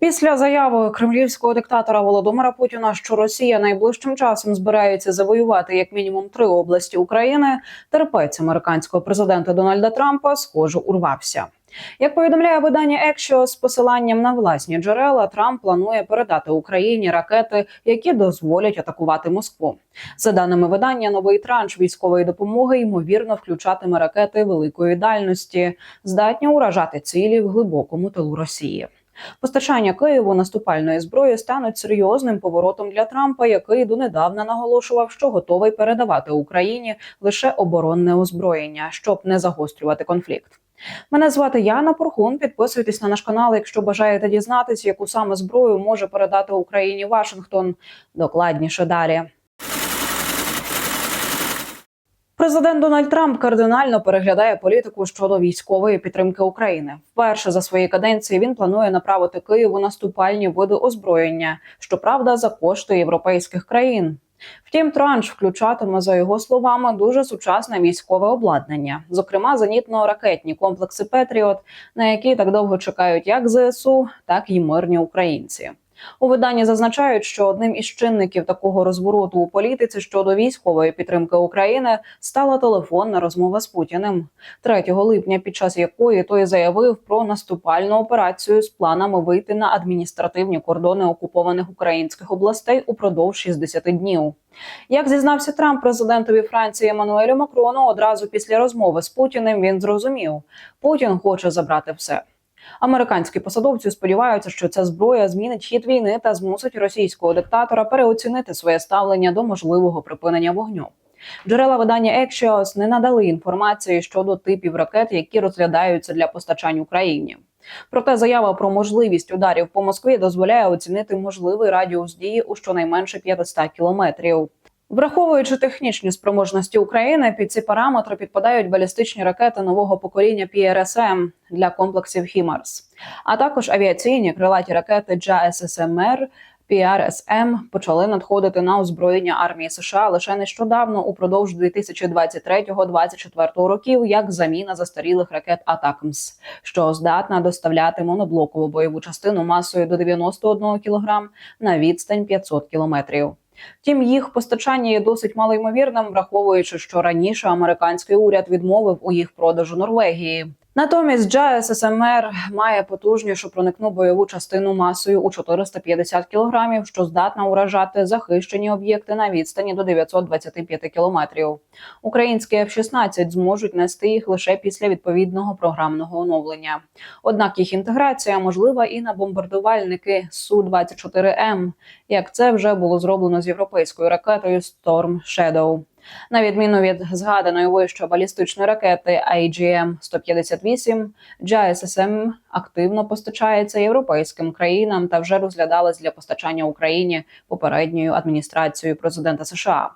Після заяви кремлівського диктатора Володимира Путіна, що Росія найближчим часом збирається завоювати як мінімум три області України, терпець американського президента Дональда Трампа схоже урвався. Як повідомляє видання Екшо з посиланням на власні джерела, Трамп планує передати Україні ракети, які дозволять атакувати Москву. За даними видання, новий транш військової допомоги ймовірно включатиме ракети великої дальності, здатні уражати цілі в глибокому тилу Росії. Постачання Києву наступальної зброї стануть серйозним поворотом для Трампа, який донедавна наголошував, що готовий передавати Україні лише оборонне озброєння, щоб не загострювати конфлікт. Мене звати Яна Порхун. Підписуйтесь на наш канал, якщо бажаєте дізнатися, яку саме зброю може передати Україні Вашингтон. Докладніше далі. Президент Дональд Трамп кардинально переглядає політику щодо військової підтримки України. Вперше за свої каденції він планує направити Києву наступальні види озброєння, щоправда, за кошти європейських країн. Втім, транш включатиме за його словами дуже сучасне військове обладнання, зокрема зенітно-ракетні комплекси Петріот, на які так довго чекають як ЗСУ, так і мирні українці. У виданні зазначають, що одним із чинників такого розвороту у політиці щодо військової підтримки України стала телефонна розмова з Путіним 3 липня, під час якої той заявив про наступальну операцію з планами вийти на адміністративні кордони окупованих українських областей упродовж 60 днів. Як зізнався Трамп президентові Франції Еммануелю Макрону, одразу після розмови з Путіним він зрозумів, Путін хоче забрати все. Американські посадовці сподіваються, що ця зброя змінить хід війни та змусить російського диктатора переоцінити своє ставлення до можливого припинення вогню. Джерела видання Axios не надали інформації щодо типів ракет, які розглядаються для постачань Україні. Проте заява про можливість ударів по Москві дозволяє оцінити можливий радіус дії у щонайменше 500 кілометрів. Враховуючи технічні спроможності України, під ці параметри підпадають балістичні ракети нового покоління PRSM для комплексів HIMARS, а також авіаційні крилаті ракети JSSMR, PRSM почали надходити на озброєння армії США лише нещодавно упродовж 2023-2024 років, як заміна застарілих ракет ATACMS, що здатна доставляти моноблокову бойову частину масою до 91 кг на відстань 500 кілометрів. Втім, їх постачання є досить малоймовірним, враховуючи, що раніше американський уряд відмовив у їх продажу Норвегії. Натомість JSSMR має потужнішу проникну бойову частину масою у 450 кілограмів, що здатна уражати захищені об'єкти на відстані до 925 кілометрів. Українські F-16 зможуть нести їх лише після відповідного програмного оновлення. Однак їх інтеграція можлива і на бомбардувальники су 24 м як це вже було зроблено з європейською ракетою Storm Shadow. На відміну від згаданої вище балістичної ракети IGM-158, JSSM активно постачається європейським країнам та вже розглядалась для постачання Україні попередньою адміністрацією президента США.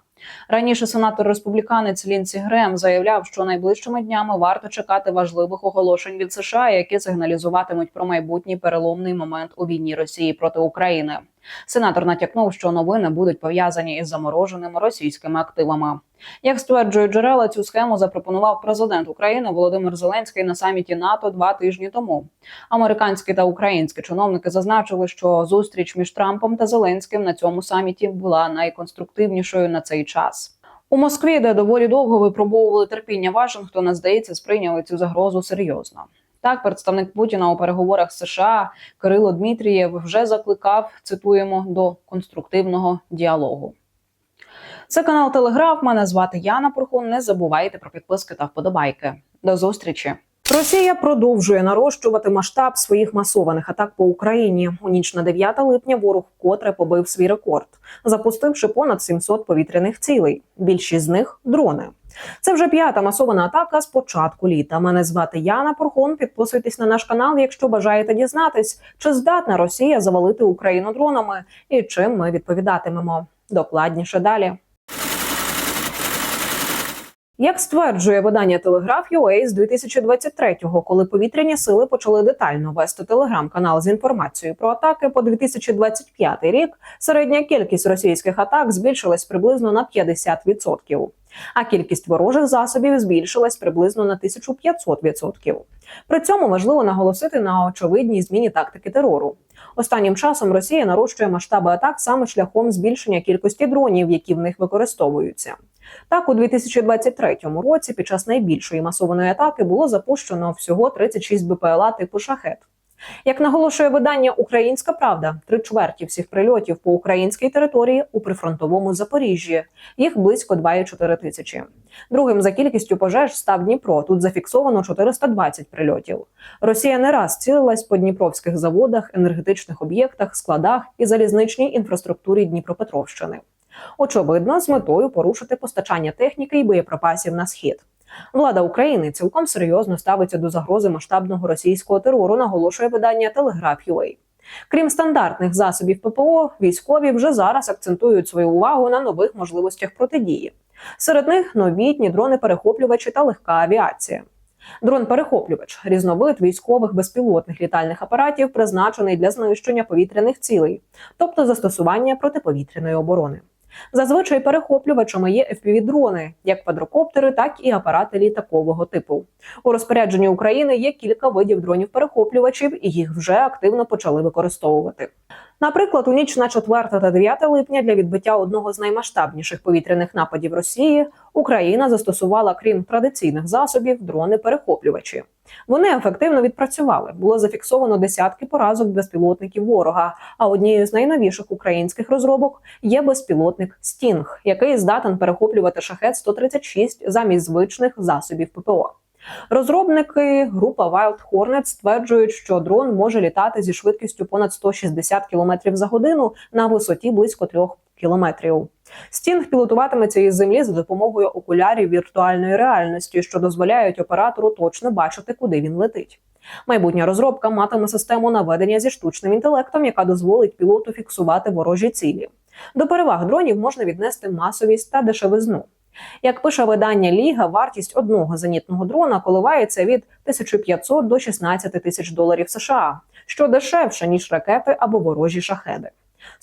Раніше сенатор республіканець Лінсі Грем заявляв, що найближчими днями варто чекати важливих оголошень від США, які сигналізуватимуть про майбутній переломний момент у війні Росії проти України. Сенатор натякнув, що новини будуть пов'язані із замороженими російськими активами. Як стверджують джерела, цю схему запропонував президент України Володимир Зеленський на саміті НАТО два тижні тому. Американські та українські чиновники зазначили, що зустріч між Трампом та Зеленським на цьому саміті була найконструктивнішою на цей час. У Москві, де доволі довго випробовували терпіння Вашингтона, здається, сприйняли цю загрозу серйозно. Так, представник Путіна у переговорах США Кирило Дмитрієв вже закликав цитуємо до конструктивного діалогу. Це канал Телеграф. Мене звати Яна Порхун. Не забувайте про підписки та вподобайки. До зустрічі. Росія продовжує нарощувати масштаб своїх масованих атак по Україні. У ніч на 9 липня ворог вкотре побив свій рекорд, запустивши понад 700 повітряних цілей. Більшість з них дрони. Це вже п'ята масована атака з початку літа. Мене звати Яна Порхон. Підписуйтесь на наш канал, якщо бажаєте дізнатись, чи здатна Росія завалити Україну дронами і чим ми відповідатимемо. Докладніше далі. Як стверджує видання Телеграф UA з 2023-го, коли повітряні сили почали детально вести телеграм-канал з інформацією про атаки по 2025 рік, середня кількість російських атак збільшилась приблизно на 50%. А кількість ворожих засобів збільшилась приблизно на 1500%. При цьому важливо наголосити на очевидній зміні тактики терору. Останнім часом Росія нарощує масштаби атак саме шляхом збільшення кількості дронів, які в них використовуються. Так, у 2023 році, під час найбільшої масованої атаки, було запущено всього 36 БПЛА типу шахет. Як наголошує видання Українська Правда, три чверті всіх прильотів по українській території у прифронтовому Запоріжжі. Їх близько 2,4 тисячі. Другим за кількістю пожеж став Дніпро. Тут зафіксовано 420 прильотів. Росія не раз цілилась по дніпровських заводах, енергетичних об'єктах, складах і залізничній інфраструктурі Дніпропетровщини. Очевидно, з метою порушити постачання техніки і боєприпасів на схід. Влада України цілком серйозно ставиться до загрози масштабного російського терору, наголошує видання Телеграф.UA. Крім стандартних засобів ППО, військові вже зараз акцентують свою увагу на нових можливостях протидії. Серед них новітні дрони-перехоплювачі та легка авіація. Дрон-перехоплювач різновид військових безпілотних літальних апаратів, призначений для знищення повітряних цілей, тобто застосування протиповітряної оборони. Зазвичай перехоплювачами є FPV-дрони, як квадрокоптери, так і апарати літакового типу. У розпорядженні України є кілька видів дронів-перехоплювачів, і їх вже активно почали використовувати. Наприклад, у ніч на 4 та 9 липня для відбиття одного з наймасштабніших повітряних нападів Росії Україна застосувала, крім традиційних засобів, дрони-перехоплювачі. Вони ефективно відпрацювали. Було зафіксовано десятки поразок безпілотників ворога. А однією з найновіших українських розробок є безпілотник Стінг, який здатен перехоплювати шахет 136 замість звичних засобів ППО. Розробники група Wild Hornet стверджують, що дрон може літати зі швидкістю понад 160 км за годину на висоті близько 3 кілометрів. Стінг пілотуватиметься із землі за допомогою окулярів віртуальної реальності, що дозволяють оператору точно бачити, куди він летить. Майбутня розробка матиме систему наведення зі штучним інтелектом, яка дозволить пілоту фіксувати ворожі цілі. До переваг дронів можна віднести масовість та дешевизну. Як пише видання Ліга, вартість одного зенітного дрона коливається від 1500 до 16 тисяч доларів США, що дешевше ніж ракети або ворожі шахеди.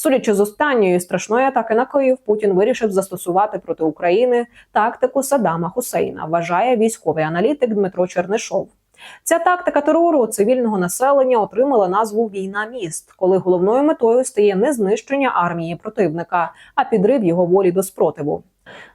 Судячи з останньої страшної атаки на Київ, Путін вирішив застосувати проти України тактику Саддама Хусейна, вважає військовий аналітик Дмитро Чернишов. Ця тактика терору цивільного населення отримала назву Війна міст, коли головною метою стає не знищення армії противника, а підрив його волі до спротиву.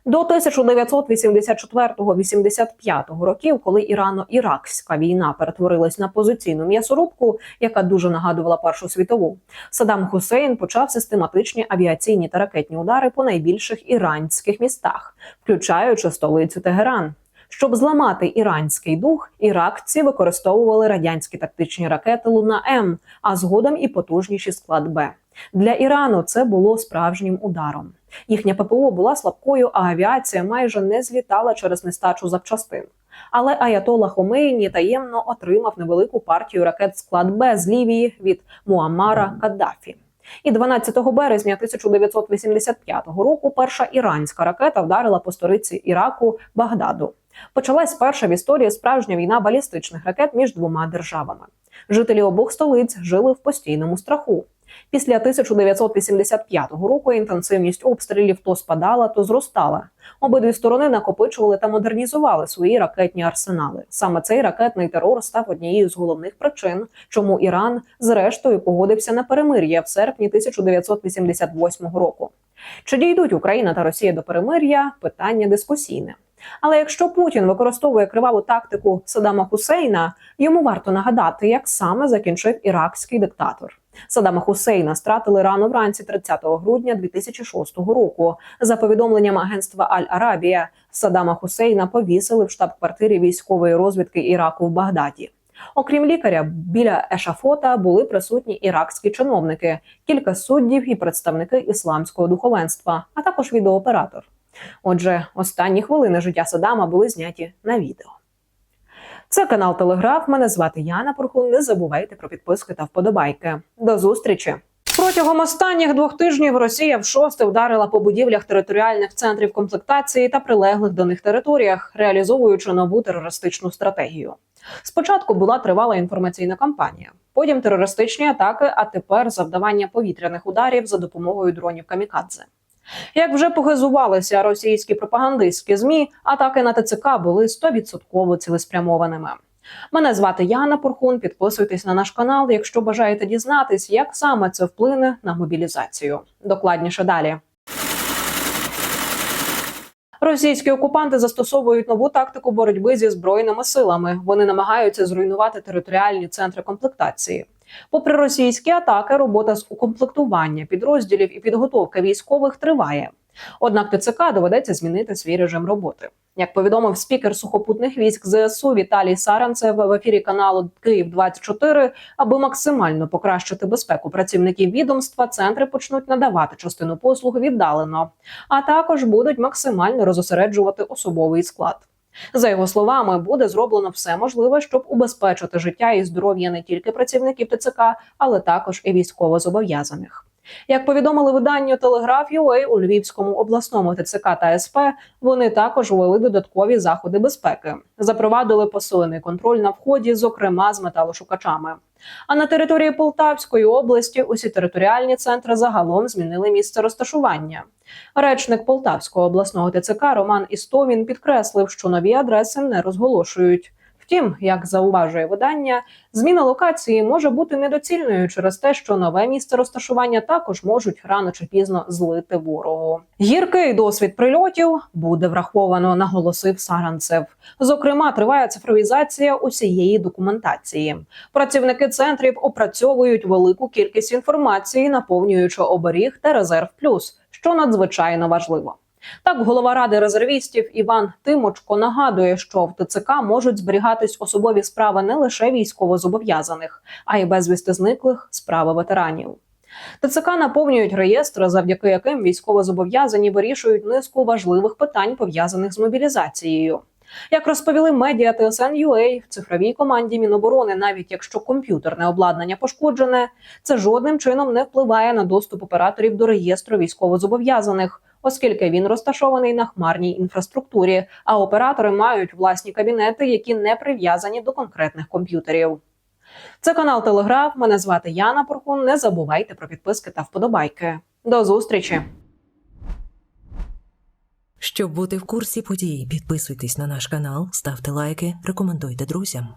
До 1984-85 років, коли Ірано-Іракська війна перетворилась на позиційну м'ясорубку, яка дуже нагадувала Першу світову, Саддам Хусейн почав систематичні авіаційні та ракетні удари по найбільших іранських містах, включаючи столицю Тегеран. Щоб зламати іранський дух, іракці використовували радянські тактичні ракети Луна М, а згодом і потужніші склад Б. Для Ірану це було справжнім ударом. Їхня ППО була слабкою, а авіація майже не злітала через нестачу запчастин. Але Аятола Хомейні таємно отримав невелику партію ракет склад Б з Лівії від Муаммара Каддафі. І 12 березня 1985 року перша іранська ракета вдарила по столиці Іраку Багдаду. Почалась перша в історії справжня війна балістичних ракет між двома державами. Жителі обох столиць жили в постійному страху. Після 1985 року інтенсивність обстрілів то спадала, то зростала. Обидві сторони накопичували та модернізували свої ракетні арсенали. Саме цей ракетний терор став однією з головних причин, чому Іран зрештою погодився на перемир'я в серпні 1988 року. Чи дійдуть Україна та Росія до перемир'я? Питання дискусійне. Але якщо Путін використовує криваву тактику Саддама Хусейна, йому варто нагадати, як саме закінчив іракський диктатор. Саддама Хусейна стратили рано вранці 30 грудня 2006 року. За повідомленням агентства Аль-Арабія, Саддама Хусейна повісили в штаб-квартирі військової розвідки Іраку в Багдаді. Окрім лікаря, біля ешафота були присутні іракські чиновники, кілька суддів і представники ісламського духовенства, а також відеооператор. Отже, останні хвилини життя Саддама були зняті на відео. Це канал Телеграф. Мене звати Яна Порхун. Не забувайте про підписки та вподобайки. До зустрічі! Протягом останніх двох тижнів Росія в шосте вдарила по будівлях територіальних центрів комплектації та прилеглих до них територіях, реалізовуючи нову терористичну стратегію. Спочатку була тривала інформаційна кампанія, потім терористичні атаки, а тепер завдавання повітряних ударів за допомогою дронів камікадзе. Як вже погазувалися російські пропагандистські змі, атаки на ТЦК були 100% цілеспрямованими. Мене звати Яна Порхун. Підписуйтесь на наш канал, якщо бажаєте дізнатись, як саме це вплине на мобілізацію. Докладніше далі. Російські окупанти застосовують нову тактику боротьби зі збройними силами. Вони намагаються зруйнувати територіальні центри комплектації. Попри російські атаки, робота з укомплектування підрозділів і підготовка військових триває. Однак ТЦК доведеться змінити свій режим роботи. Як повідомив спікер сухопутних військ ЗСУ Віталій Саранцев в ефірі каналу Київ 24 аби максимально покращити безпеку працівників відомства, центри почнуть надавати частину послуг віддалено, а також будуть максимально розосереджувати особовий склад. За його словами, буде зроблено все можливе, щоб убезпечити життя і здоров'я не тільки працівників ТЦК, але також і військовозобов'язаних. Як повідомили виданню Телеграф.UA у Львівському обласному ТЦК та СП, вони також ввели додаткові заходи безпеки, запровадили посилений контроль на вході, зокрема з металошукачами. А на території Полтавської області усі територіальні центри загалом змінили місце розташування. Речник Полтавського обласного ТЦК Роман Істомін підкреслив, що нові адреси не розголошують. Втім, як зауважує видання, зміна локації може бути недоцільною через те, що нове місце розташування також можуть рано чи пізно злити ворогу. Гіркий досвід прильотів буде враховано, наголосив Саранцев. Зокрема, триває цифровізація усієї документації. Працівники центрів опрацьовують велику кількість інформації, наповнюючи оберіг та резерв плюс, що надзвичайно важливо. Так, голова ради резервістів Іван Тимочко нагадує, що в ТЦК можуть зберігатись особові справи не лише військовозобов'язаних, а й безвісти зниклих справи ветеранів. ТЦК наповнюють реєстри, завдяки яким військовозобов'язані вирішують низку важливих питань пов'язаних з мобілізацією. Як розповіли медіа TSN.UA, в цифровій команді Міноборони, навіть якщо комп'ютерне обладнання пошкоджене, це жодним чином не впливає на доступ операторів до реєстру військовозобов'язаних, оскільки він розташований на хмарній інфраструктурі, а оператори мають власні кабінети, які не прив'язані до конкретних комп'ютерів. Це канал Телеграф. Мене звати Яна Порхун. Не забувайте про підписки та вподобайки. До зустрічі! Щоб бути в курсі подій, підписуйтесь на наш канал, ставте лайки, рекомендуйте друзям.